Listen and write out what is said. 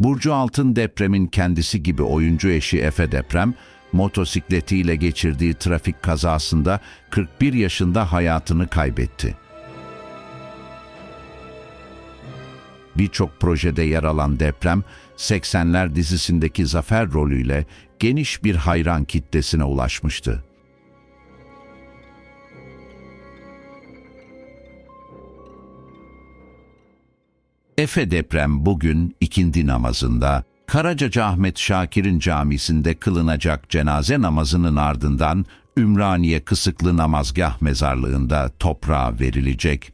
Burcu Altın depremin kendisi gibi oyuncu eşi Efe Deprem, motosikletiyle geçirdiği trafik kazasında 41 yaşında hayatını kaybetti. Birçok projede yer alan Deprem, 80'ler dizisindeki zafer rolüyle geniş bir hayran kitlesine ulaşmıştı. Efe Deprem bugün ikindi namazında Karacacı Ahmet Şakir'in camisinde kılınacak cenaze namazının ardından Ümraniye Kısıklı Namazgah mezarlığında toprağa verilecek.